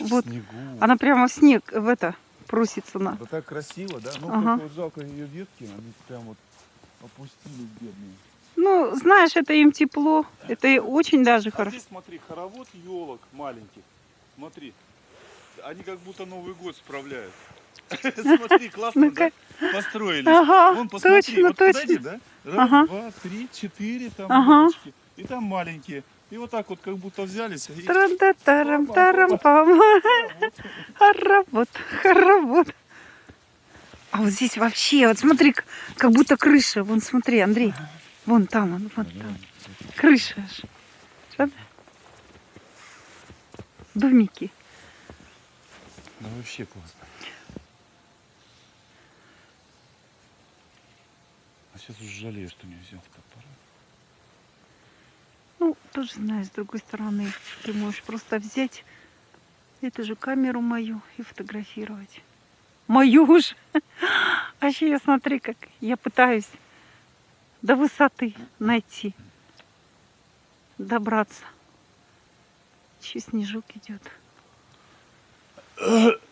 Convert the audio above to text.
Вот. Снегу. Она прямо в снег в это просится на. Да так красиво, да? Ну, Ага. вот жалко ее ветки, они прям вот опустились бедные. Ну, знаешь, это им тепло. Это и очень даже А хорошо. здесь смотри, хоровод елок маленьких. Смотри. Они как будто Новый год справляют. Смотри, классно, да? Построились. Ага, Вон, посмотри, точно, вот подойди, точно. да? Раз, Ага. два, три, четыре там Ага. елочки. И там маленькие. И вот так вот как будто взялись. И... Трам-та-тарам, тарам-пам. Хоровод, хоровод. А вот здесь вообще, вот смотри, как будто крыша. Вон, смотри, Андрей. Вон там, он, вон там. Крыша аж. Что? Домики. Ну вообще классно. А сейчас уже жалею, что не взял фотоаппарат. Ну, тоже знаешь, с другой стороны, ты можешь просто взять эту же камеру мою и фотографировать. Мою уже. А еще я смотри, как я пытаюсь до высоты найти, добраться. Еще снежок идет.